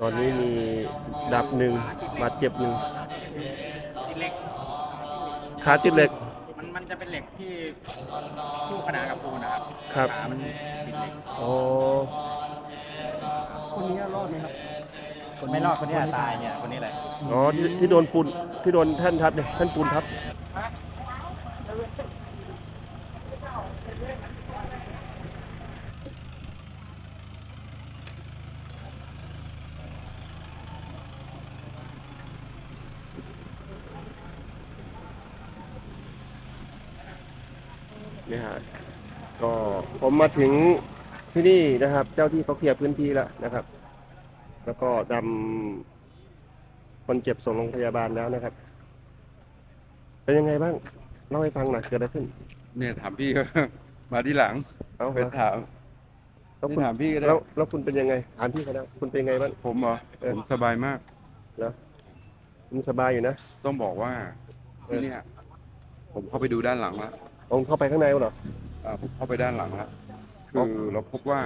ตอนนี้มีดับหนึ่งบาดเจ็บหนึ่งติดเหล็กขาติดเหล็ก มันมันจะเป็นเหล็กที่คู่ขนานกับปูนนะครับครับ ขามันติดเหล็กอ๋อคนนี้รอดไหมครับ คนไม่รอดคนนี้ตายเนี่ยคนนี้แหละอ๋อที่ที่โดนปูนที่โดนแท่านทับเนี่ยแท่านปูนทับนี่ฮะก็ผ มมาถึงที่นี่นะครับ เจ้าที่เขาเคลียร์พื้นที่แล้วนะครับ แล้วก็นำคนเจ็บส่งโรงพยาบาลแล้วนะครับ เป็นยังไงบ้างเล่าให้ฟังหน่อยเกิดอะไรขึ้น เนี่ยถามพี่ก็ มาที่หลังเอาเป็นละถามแล้วนี่คุณถามพี่ก็ได้แล้วแล้วคุณเป็นยังไงถามพี่เขาแล้วคุณเป็นยังไงบ้าง ผมเหรอเออ ผมสบายมาก คุณสบายอยู่นะต้องบอกว่าเอที่อเนี่ย ผมเข้าไปดูด้านหลังแล้วองเข้าไปข้างในเหรออ่าผมเข้าไปด้านหลังแล้วอ๋ คืออเราพบว่า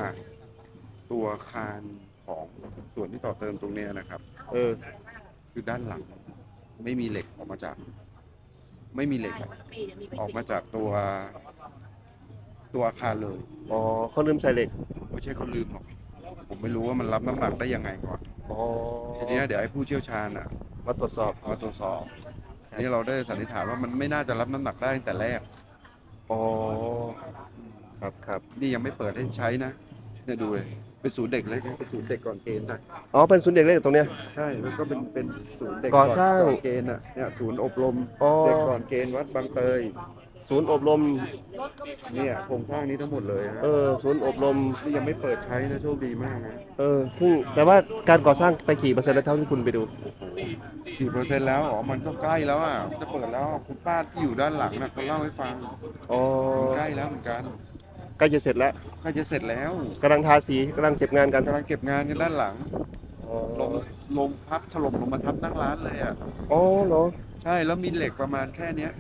ตัวคานของส่วนที่ต่อเติมตรงเนี้ยนะครับ เออ คือด้านหลัง ไม่มีเหล็กออกมาจาก ไม่มีเหล็กอะออกมาจากตัว ตัวอาคารเลยอ๋อเขาลืมใส่เหล็ก ไม่ใช่เขาลืมหรอกผมไม่รู้ว่ามันรับน้ำหนักได้ยังไงก่อน อ๋อทีเนี้ยเดี๋ยวให้ผู้เชี่ยวชาญอะมาตรวจสอบ มาตรวจสอบอันนี้เราได้สันนิษฐานว่ามันไม่น่าจะรับน้ำหนักได้ตั้งแต่แรก อ๋อ ครับครับนี่ยังไม่เปิดให้ใช้นะเนี่ยดูเลยเป็นศูนย์เด็กเล็กเป็นศูนย์เด็กก่อนเกณฑ์นะอ๋อ เป็นศูนย์เด็กเล็กอยู่ตรงเนี้ย ใช่แล้วก็เป็นเป็นศูนย์เด็กก่อสร้างก่อนเกณฑ์อะเนี่ยศูนย์อบรมอ๋อ เด็กก่อนเกณฑ์วัดบางเตยศูนย์อบรม เนี่ยโครงสร้างนี้ทั้งหมดเลยฮะเออ ศูนย์อบรม นี่ยังไม่เปิดใช้นะโชคดีมากนะเออซึ่งแต่ว่าการก่อสร้างไปกี่เปอร์เซ็นต์แล้วเท่าที่คุณไปดู กี่เปอร์เซ็นต์แล้วอ๋อมันก็ใกล้แล้วอะจะเปิดแล้วคุณป้าที่อยู่ด้านหลังน่ะเขาเล่าให้ฟังอ๋อ มันใกล้แล้วเหมือนกัน ใกล้จะเสร็จแล้วใกล้จะเสร็จแล้วกำลังทาสีกำลังเก็บงานกันกำลังเก็บงานกันด้านหลังอ๋อลงลงพับถล่มลงมาทับนั่งร้านเลยอะอ๋อเหรอใช่แล้วมีเหล็กประมาณแค่เนี้ย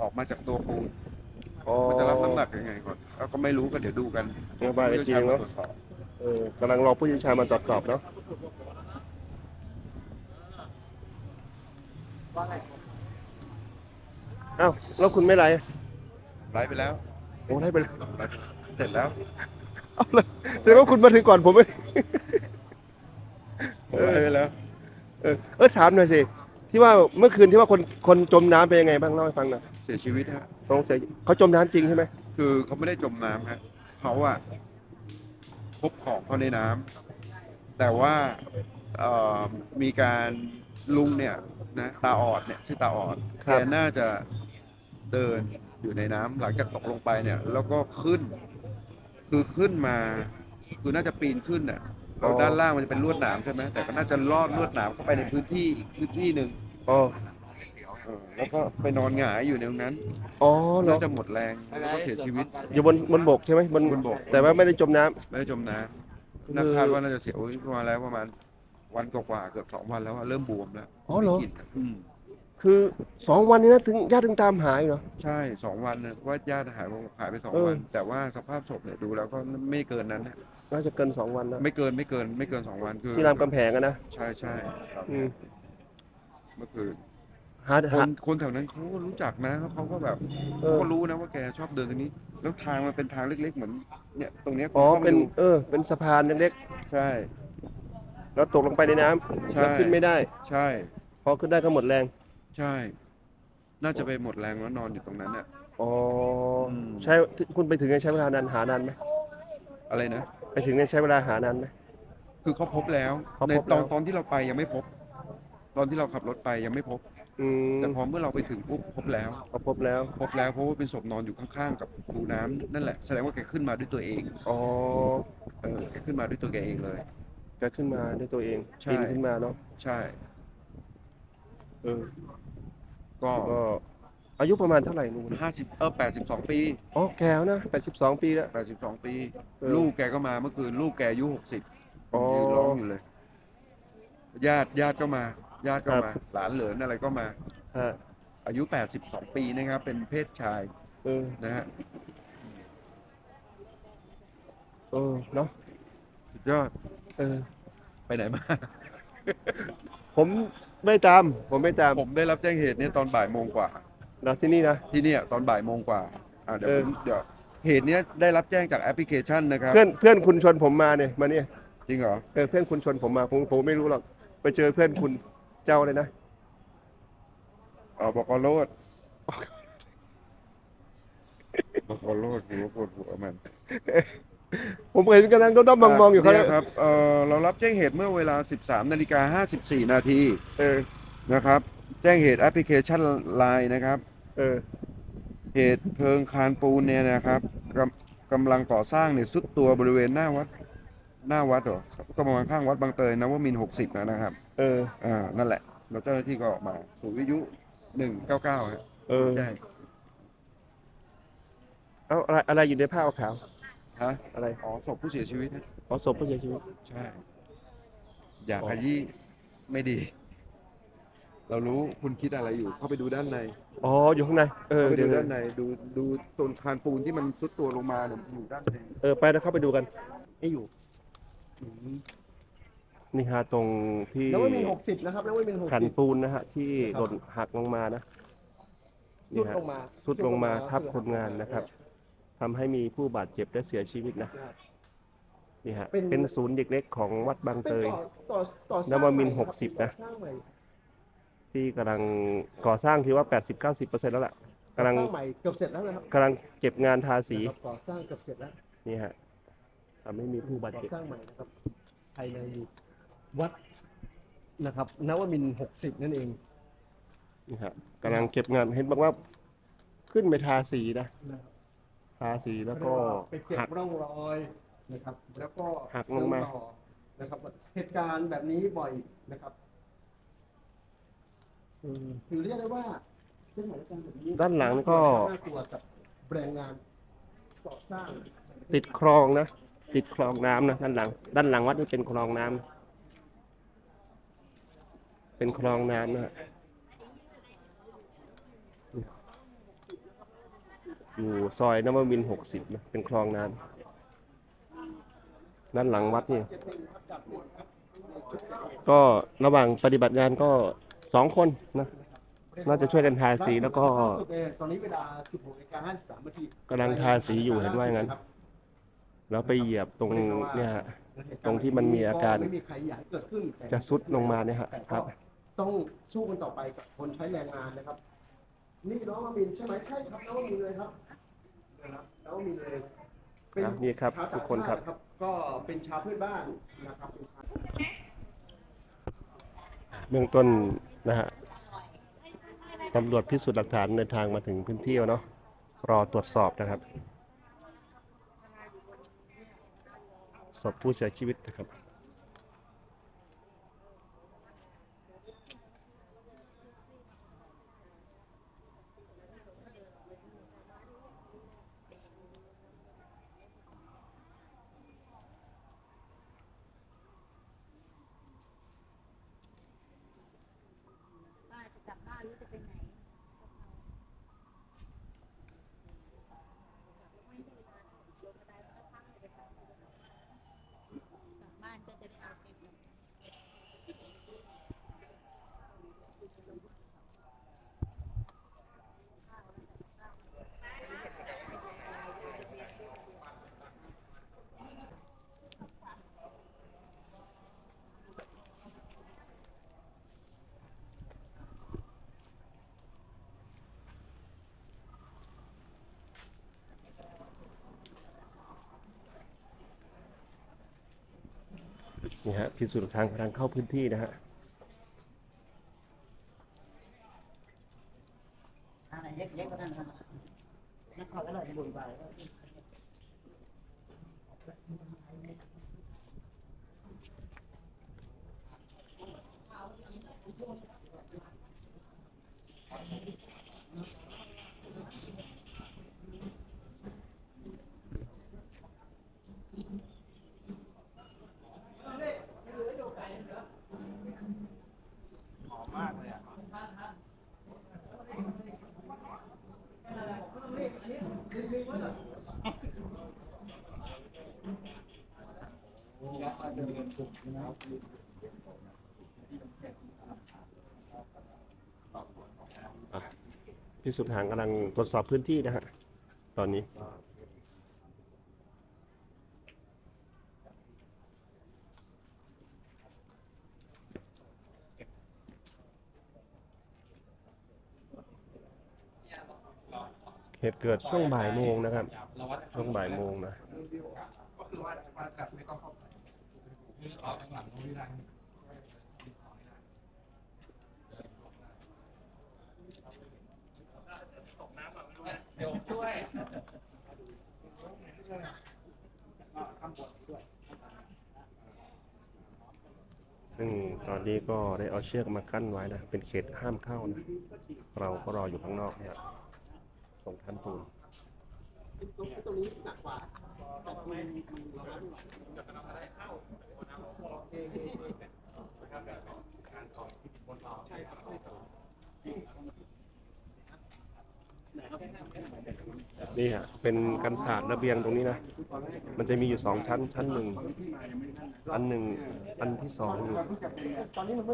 ออกมาจากตัวปูนอ๋อมันจะรับน้ำหนักยังไงก่อนแล้วก็ไม่รู้ก็เดี๋ยวดูกันเดี๋ยวบ่ายผู้อีกทีเชี่ยวชาญนึงมาเนาะตรวจสอบเออกำลังรอผู้เชี่ยวชาญมาตรวจสอบเนาะเอ้าแล้วคุณไม่ไลฟ์ไลฟ์ไปแล้ว โอ้ไลฟ์ไปแล้วไลฟ์เสร็จแล้วเอาเลยแสดงว่าคุณมาถึงก่อนผมไม่ผมไลฟ์ไปแล้ว เออเออถามหน่อยสิ ที่ว่าเมื่อคืนที่ว่าคนคนจมน้ำเป็นยังไงบ้างเล่าให้ฟังหน่อยเสียชีวิตฮะ สงสัยเขาจมน้ำจริงใช่ไหมคือเขาไม่ได้จมน้ำฮะเขาอะพบของเขาในน้ำแต่ว่าเอ่อมีการลุงเนี่ยนะตาออดเนี่ยชื่อตาออดแกน่าจะเดิน อยู่ในน้ำหลังจากตกลงไปเนี่ย แล้วก็ขึ้น คือขึ้นมา คือน่าจะปีนขึ้นน่ะแล้วด้านล่างมันจะเป็นลวดหนามใช่ไหมแต่ก็น่าจะลอดลวดหนามเข้าไปในพื้นที่อีกพื้นที่หนึ่งอ๋อเออแล้วก็ไปนอนหงายอยู่ในตรงนั้น อ๋อเหรอน่าจะหมดแรงแล้วก็เสียชีวิต อยู่บนบนบกใช่ไหมบนบนบก แต่ว่าไม่ได้จมน้ำไม่ได้จมน้คือำนักคาดว่าน่าจะเสียโอ้ยประมาณแล้วประมาณวันกว่าๆเกือบสองวันแล้วอะเริ่มบวมแล้วอ๋อเหรอไม่กินอะอืม คือสองวันนี้นะถึงญาติถึงตามหายเหรอ ใช่สองวันนะว่าญาติหายไปหายไปสองเออ วัน แต่ว่าสภาพศพเนี่ยดูแล้วก็ไม่เกินนั้นนะน่าจะเกินสองวันแล้วไม่เกินไม่เกินไม่เกินสองวันคือที่รามกำแพงอะนะใช่ใช่อืมเมื่อคืนหาคหานคนแถวนั้นเขาก็รู้จักนะแล้วเขาก็แบบเอเขาอก็รู้นะว่าแกชอบเดินตรงนี้ แล้วทางมันเป็นทางเล็กๆเหมือนเนี่ยตรงเนี้ยอ๋อคุณข้าไเป็นดูเออ เป็นสะพานเล็กใช่ ๆแล้วตกลงไปในน้ำใช่ แล้วขึ้นไม่ได้ ใช่ พอขึ้นได้ก็หมดแรง ใช่ น่าจะไปหมดแรงแล้วนอนอยู่ตรงนั้นน่ะ อ๋ออม ใช้คุณไปถึงเนี่ยใช้เวลานานหานานไหมอะไรนะ ไปถึงเนี่ยใช้เวลาหานานไหม คือเขาพบแล้ว เขาในพบตอนแล้วตอนที่เราไปยังไม่พบ ตอนที่เราขับรถไปยังไม่พบ อืมแต่พอเมื่อเราไปถึงปุ๊บพบแล้ว พอพบแล้วพบแล้วเพราะว่าเป็นศพนอนอยู่ข้างๆ กับคูน้ำนั่นแหละ แสดงว่าแกขึ้นมาด้วยตัวเอง อ๋อเออ แกขึ้นมาด้วยตัวแกเองเลยจะขึ้นมาด้วยตัวเองใช่ ปีนขึ้นมาเนาะใช่ เออ ก็ก็อายุประมาณเท่าไหร่นู่นห้าสิบเออแปดสิบสองปีอ๋อแกแล้วนะ82 ปีแล้ว แปดสิบสองปี เออ ลูกแกก็มาเมื่อคืนลูกแกอายุหกสิบอ๋อ ยืนร้องอยู่เลย ญาติญาติก็มา ญาติก็ครับ มา หลานเหลินอะไรก็มา ฮะอายุ 82 ปีนะครับ เป็นเพศชายเออนะฮะเออเนาะสุดยอดเออไปไหนมา ผม ไม่ตามผมไม่ตามผมได้รับแจ้งเหตุเนี่ยตอนบ่ายโมงกว่า นะที่นี่นะ ที่เนี่ยตอนบ่ายโมงกว่าอ่าเดี๋ยวเอผอมเดี๋ยวเหตุเนี้ยได้รับแจ้งจากแอปพลิเคชันนะครับ เพื่อนเพื่อนคุณชวนผมมาเนี่ยมาเนี่ยจริงเหรอเออเพื่อนคุณชวนผมมาผมผมไม่รู้หรอกไปเจอเพื่อนคุณเจ้าเลยนะอ๋อบอกโลดบอกโลดหัวปวดหัวมัน ผมเห็นกำลังด้อมๆมองๆอยู่เขาเนี่ยครับเออเรารับแจ้งเหตุเมื่อเวลา 13นาฬิกา54 นาทีเออนะครับ แจ้งเหตุแอปพลิเคชันไลน์นะครับ เออเหตุเพลิงคานปูนเนี่ยนะครับกำกำลังก่อสร้างเนี่ยสุดตัวบริเวณหน้าวัด หน้าวัดเหรอก็ประมาณข้างวัดบางเตยนวมินทร์60นะครับเอออ่านั่นแหละแล้วเจ้าหน้าที่ก็ออกมาศูนย์วิทยุหนึ่งเก้าเก้าฮะเออแจ้งเอาอะไรอะไรอยู่ในผ้าขาว ฮะอะไรอ๋อศพผู้เสียชีวิตนะอ๋อศพผู้เสียชีวิต ใช่ อยากอ๋อขยี้ไม่ดี เรารู้คุณคิดอะไรอยู่ เข้าไปดูด้านในอ๋อ อยู่ข้างใน เออเข้าไปเดี๋ดูยวด้านใน ดูดูต้นคานปูนที่มันซุดตัวลงมาเนี่ยอยู่ด้านในเออ ไปแล้วเข้าไปดูกัน ไม่อยู่นี่ฮะตรงที่แล้วว่ามีหกสิบนะครับ แล้วว่ามีหกแผ่นสิบปูนนะฮะ ที่ครับหล่นหักลงมานะสุนี่ดฮะลงมา สุดลงมาทับคนงานนะครับ ทำให้มีผู้บาดเจ็บและเสียชีวิตนะนี่ฮะ เป็น เป็นศูนย์เด็กเล็กของวัดบางเป็นเตย ต่อต่อต่อสนร้างวมินทร์ใครับหกสิบนะ สร้างใหม่ที่กำลังก่อสร้างที่ว่า 80-90%แล้วล่ะกำลังสร้างใหม่เกือบเสร็จแล้วนะครับกำลังเก็บงานทาสี นะครับก่อสร้างเกือบเสร็จแล้วนี่ฮะทำให้มีผู้บาดก่อเจ็บ สร้างใหม่นะครับภายในวัดนะครับนวมินหกสิบนั่นเอง นี่ฮะกำลังเก็บงานเห็นบอกว่า ขึ้นไปทาสีนะนะครับ ทาสีแล้วก็ไปเก็บหัก ร่องรอยนะครับ แล้วก็หักลงมาเติต่อนะครับ เหตุการณ์แบบนี้บ่อยนะครับถือเรียกได้ว่าสถานการณ์แบบนี้ด้านหลังก็ น่ากลัวกับแรงงานก่อสร้างติดคลองนะ ติดคลองน้ำนะด้านหลัง ด้านหลังวัดนี่เป็นคลองน้ำเป็นคลองน้ำนะฮะ อยู่ซอยนวมินหกสิบนะเป็นคลองน้ำด้านหลังวัดนี่ ก็ระหว่างปฏิบัติงานก็สองคนนะน่าจะช่วยกันทาสีแล้วก็ตอนนี้เวลา16นาฬิกา53นาทีกำลังทาสีอยู่เห็นว่าอย่างนั้น แล้วไปเหยียบตรงเนี่ยตรงที่มันมีอาการไม่มีใครอยากเกิดขึ้นจะซุดลงมาเนี่ยฮะครับ ต้องสู้กันต่อไปกับคนใช้แรงงานนะครับ นี่น้องมามินใช่ไหมใช่ครับน้องมามินเลยครับนะครับน้องมามินเลยเป็นครับนี่ครับชาวทุกคนครับต่างชาติก็เป็นชาวเพื่อนบ้านนะครับเป็นชาวเบื้องต้นนะฮะตำรวจพิสูจน์หลักฐานเดินทางมาถึงพื้นที่แล้วเนาะรอตรวจสอบนะครับศพผู้เสียชีวิตนะครับ I need to bring that. พิสูจน์หลักฐานกำลังเข้าพื้นที่นะฮะอะไรเล็กๆก็ได้นะครับนักข่าวก็เลยบุญไป พี่สุดหางกำลังตรวจสอบพื้นที่นะฮะ ตอนนี้เหตุเกิดช่วงบ่ายโมงนะครับ ช่วงบ่ายโมงนะ ไปซึ่งตอนนี้ก็ได้เอาเชือกมากั้นไว้นะ เป็นเขตห้ามเข้านะ เราก็รออยู่ข้างนอกเนี่ยตรงท่านปูนตรงตรงนี้หนักกว่าแต่คุณมันเรารับไม่ไหว เอเคโอเอใช่ครับแบบการต่อที่มีบนเราใช่ครับไหนครับนี่ฮะเป็นกันศาสตร์ระเบียงตรงนี้นะ มันจะมีอยู่สองชั้นชั้นหนึ่งอันหนึ่งอันที่สองหลุดตอนนี้มันไม่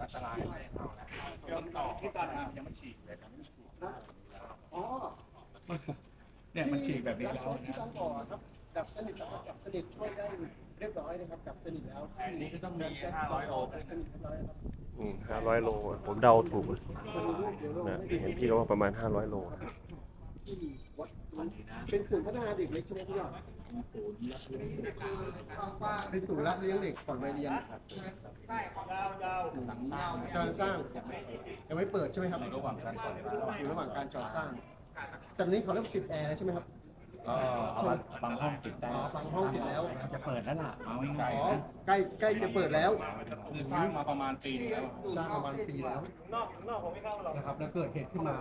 อัน ที่สองนั่นหลุดนะอ๋อเนี่ยมันฉีกแบบนี้แล้วที่นะต้องก่อครับดับสนิทแล้วครับดับสนิทช่วยได้เรียบร้อยนะครับดับสนิทแล้วอันนี้ก็ต้องมี500โลดับสนิทเรียบร้อยครับอืมห้าร้อยโลผมเดาถูกนะเห็นพี่ก็ว่าประมาณห้าร้อยโลเป็นศูนย์พัฒนาเด็กเล็กใช่ไหมพี่ยอด เป็นศูนย์รับเลี้ยงเด็กก่อนวัยเรียนการสร้างยังไม่เปิดใช่ไหมครับระหว่างชั้นก่อนอยู่ระหว่างการก่อสร้างแต่นี้เขาเริ่มติดแอร์แล้วใช่ไหมครับ ก็บางห้องติดได้อ๋อบางห้องติดแล้ว จะเปิดแล้วล่ะเอาอ๋ง่ายอๆนะใกล้ใกล้จะเปิดแล้ว คือสร้างมาประมาณปีนึงแล้ว สร้างประมาณปีแล้วนะครับ แล้วเกิดเหตุขึ้นมา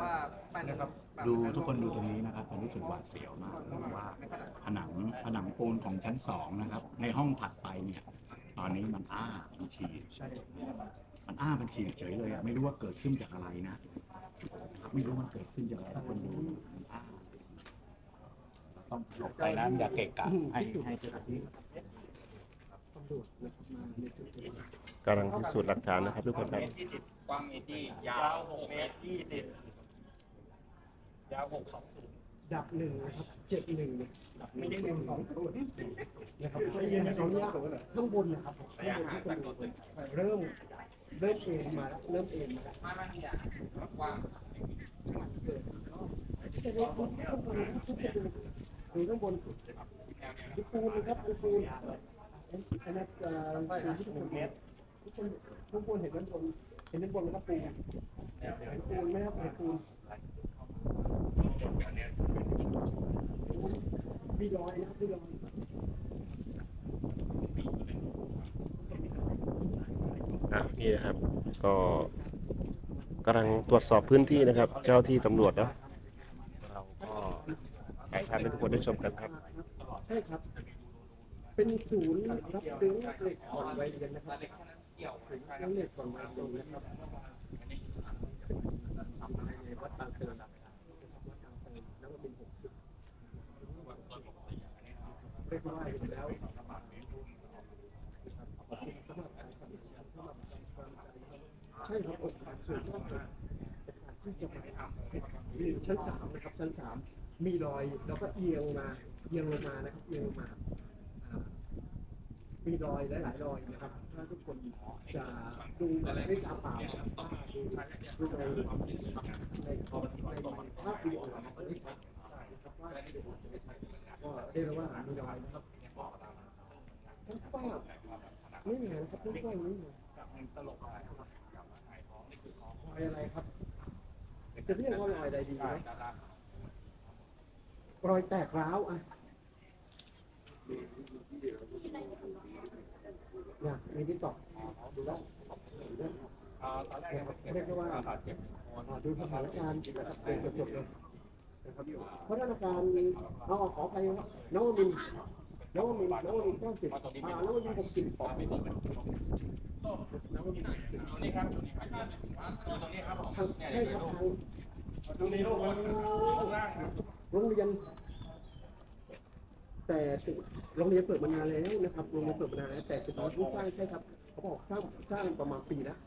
นะครับ ดูทุกคนดูตรงนี้นะครับผมรู้สึกหวาดเสียวมากเพราะว่าผนังผนังปูนของชั้นสองนะครับ ในห้องถัดไปเนี่ย ตอนนี้มันอ้ามันฉีกใช่มันอ้ามันฉีกเฉยเลยอะไม่รู้ว่าเกิดขึ้นจากอะไรนะครับไม่รู้มันเกิดขึ้นจากอะไรทุกคนดูมันอ้า ต้องหลบไปนะอย่าเกะกะให้ให้เจ้าหน้าที่กำลังพิสูจน์หลักฐานนะครับทุกคนครับกว้างเมตรยี่ยาว6เมตร20ยาว6 2ดับหนึ่งนะครับเจ็ดหนึ่งไม่ใช่หนึ่งสองศูนย์นะครับตรงนี้ข้างบนนะครับข้างบนที่เป็นเริ่มเริ่มเอ็นมาแล้วเริ่มเอ็นมาแล้วไม่ไม่เนี่ยกว้างดู ข้างบนดูปูนนะครับดูปูนอันนั้นเอ่อปูนที่เป็นเมตรทุกคนทุกคนเห็นด้านบนเห็นด้านบนนะครับปูนเห็นปูนไหมครับเห็นปูนมีรอยนะครับมีรอยอะนี่นะครับ ก็กำลังตรวจสอบพื้นที่นะครับ เจ้าที่ตำรวจเนาะ ถ่ายทำให้ทุกคนได้ชมกันครับ ใช่ครับ เป็นศูนย์รับซื้อเหล็กก่อนวัยเรียนนะครับศูนย์รับเหล็กก่อนวัยเรียนนะครับวัดบางเตยนะครับวัดบางเตยแล้วก็เป็นหกสิบเรียกว่าอยู่แล้วใช่ครับโอกาสสูงมากครับโอกาสที่จะมามีชั้นสามนะครับชั้นสาม มีรอยแล้วก็เอียงมาเอียงลงมานะครับเอียงลงมา มีรอยหลายๆรอยนะครับ ถ้าทุกคนจะดูอะไรไม่ตาเปล่านะครับดูดูในในคอมในภาพวิดีโอนะครับไดนะครับว่าก็เรียกว่ามีรอยนะครับทั้งป้าไม่เหมือนครับทั้งป้าไม่เหมือนรอยอะไรครับจะเรียกว่ารอยใดดีไหม รอยแตกร้าวอะนี่มีที่ตอกดูแล้วเรียกได้ว่าดูสถานการณ์นะครับจบๆเลยเพราะสถานการเอาขอไปครับนวมินทร์นวมินทร์นวมินเก้าสิบอ่านวมินหกสิบนวมินหกสิบอยู่นี่ครับอยู่ในี่ครับอยู่ตรงนี้ครับผมใช่ครับ ตรงนี้ลูกมันข้างล่างครับโรงเรียน แต่ตึกโรงเรียนเปิดมานานแล้วนะครับโรงเรียนเปิดมานานแล้วแต่ตึกนี้เพิ่งสร้างใช่ครับเขาบอกสร้างสร้างประมาณปีล้ว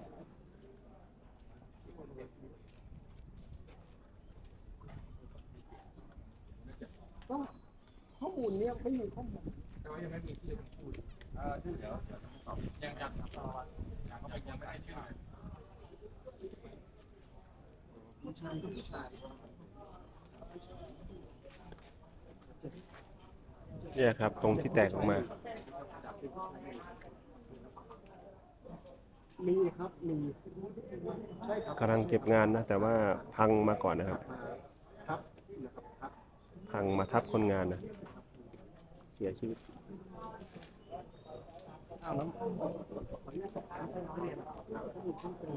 ก็ข้อมูลเนี่ยไม่มีข้อมูลยังไม่มีที่จะพูดยังยังรอยังก็ไปยังไม่ได้ชื่อ ผู้ชายก็ผู้ชาย เนี่ยครับ ตรงที่แตกออกมา มีครับมีใช่ครับกำลังเก็บงานนะ แต่ว่าพังมาก่อนนะครับ ครับนะครับครับพังมาทับคนงานนะ เสียชีวิตเอาแล้วขออนุญาตสอบถามข้อเรียนนะครับถามข้อมูลเพิ่มเติม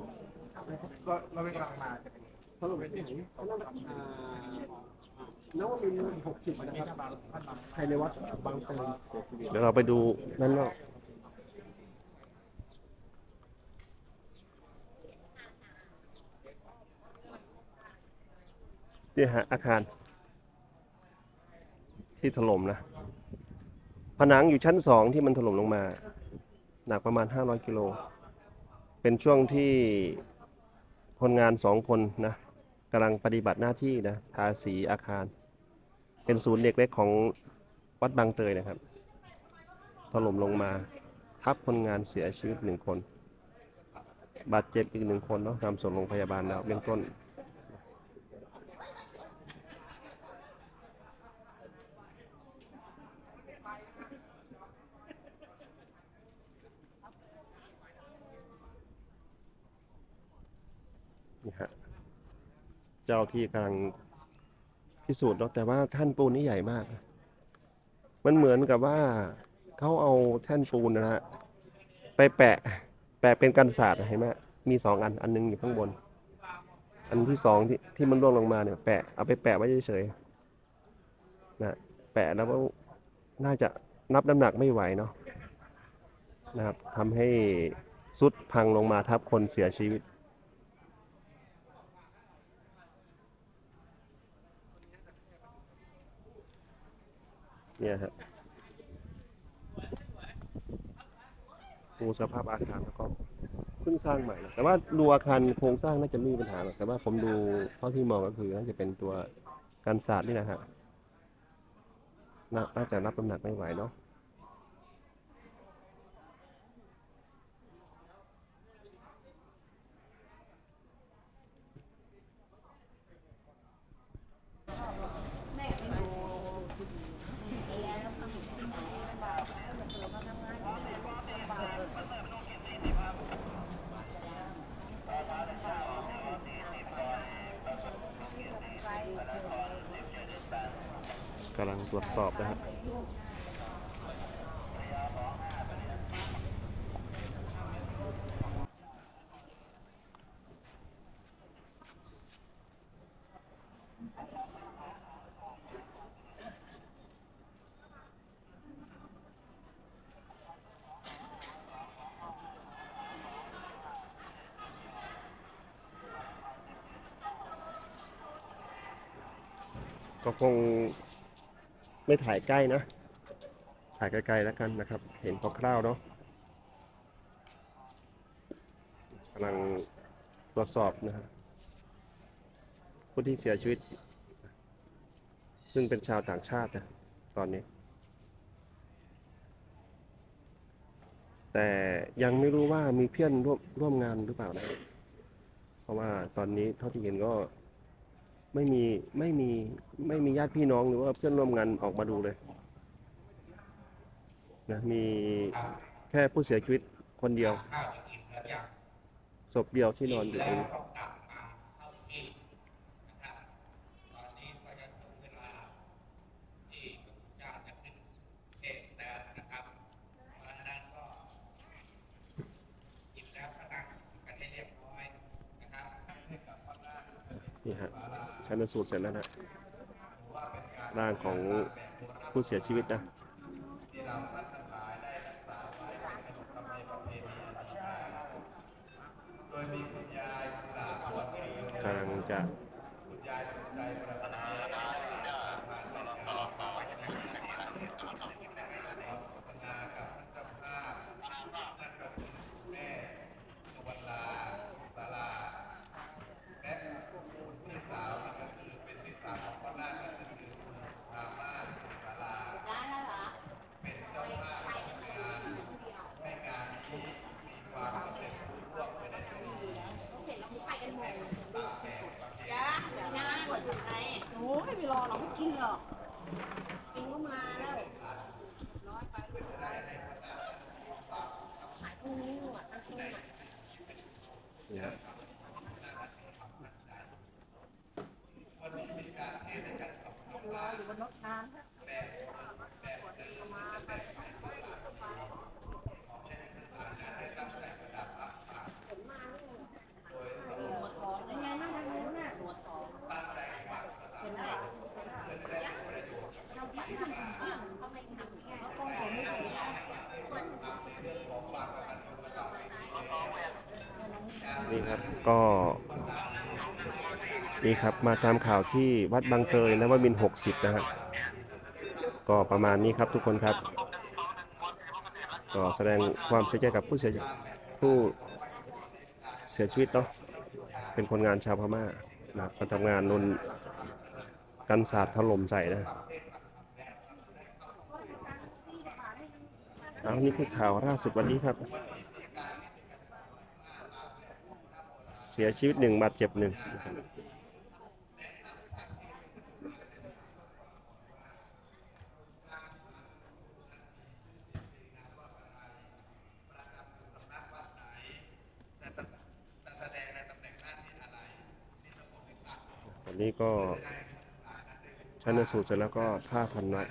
นะครับก็เราเป็นกำลังมาจะเป็น สรุปเป็นที่ไหนเขาเล่าอ่านวมินหกสิบนะครับภายในวัดบางเตยเสียชีวิตเดี๋ยวเราไปดูนั่นเนาะนี่ฮะอาคาร ที่ถล่มนะ ผนังอยู่ชั้นสองที่มันถล่มลงมา หนักประมาณ 500 กิโล เป็นช่วงที่คนงานสองคนนะ กำลังปฏิบัติหน้าที่นะทาสีอาคาร เป็นศูนย์เด็กเล็กของวัดบางเตยนะครับ ถล่มลงมา ทับคนงานเสียชีวิตหนึ่งคน บาดเจ็บอีกหนึ่งคนเนาะนำส่งโรงพยาบาลแล้วเบื้องต้นฮะ เจ้าที่กำลังพิสูจน์เนาะแต่ว่าแท่านปูนนี่ใหญ่มาก มันเหมือนกับว่าเขาเอาแท่นปูนนะฮะไปแปะ แปะเป็นกันศาสตร์เห็นไหมมีสองอันอันหนึงอยู่ข้างบน อันที่สองที่ที่มันร่วงลงมาเนี่ยแปะเอาไปแปะไว้เฉยๆนะแปะแล้วก็น่าจะนับน้ำหนักไม่ไหวเนาะนะครับทำให้สุดพังลงมาทับคนเสียชีวิต เนี่ยฮะดูสภาพอาคารแล้วก็เพิ่งสร้างใหม่นะแต่ว่าดูอาคารโครงสร้างน่าจะไม่มีปัญหาหรอกแต่ว่าผมดูเท่าที่มองก็คือน่าจะเป็นตัวการศาสตร์นี่นะฮะนาน่าจะรับน้ำหนักไม่ไหวเนาะ ตรวจสอบนะฮะก็คง ไม่ถ่ายใกล้นะ ถ่ายไกลๆแล้วกันนะครับ เห็นคร่าวๆเนาะกำลังตรวจสอบนะครับผู้ที่เสียชีวิต ซึ่งเป็นชาวต่างชาตินะตอนนี้ แต่ยังไม่รู้ว่ามีเพื่อนร่วมร่วมงานหรือเปล่านะ เพราะว่าตอนนี้เท่าที่เห็นก็ ไม่มีไม่มีไม่มีญาติพี่น้องหรือว่าเพื่อนร่วมงานออกมาดูเลยนะมีแค่ผู้เสียชีวิตคนเดียวศพเดียวที่นอนอยู่ตรงนี้ฮะ ชันสูตรเสร็จแล้วนะร่างของผู้เสียชีวิตนะกำลังจะ ไม่ไปรอหรอกไม่กินหรอกกินก็มาแล้วร้อยไปขายพรุ่งนี้หมดตั้งแต่ เนี่ย รออยู่บนรถน้ำครับยังไงนั่งทางนู้นน่ะหัวสองเป็นอะไรเราไม่ทำเขาไม่ทำไงเขาคงไม่ได้ นี่ครับก็ นี่ครับมาตามข่าวที่วัดบางเตยนวมินหกสิบนะฮะก็ประมาณนี้ครับทุกคนครับ ก็แสดงความเสียใจกับผู้เสียผู้เสียชีวิตเนาะเป็นคนงานชาวพม่านะมาทำงานนนกันศาสตร์ถล่มใส่นะเอานี่คือข่าวล่าสุดวันนี้ครับ เสียชีวิตหนึ่งบาดเจ็บหนึ่ง ก็ชันสูตรเสร็จแล้วก็ท่าพันไว้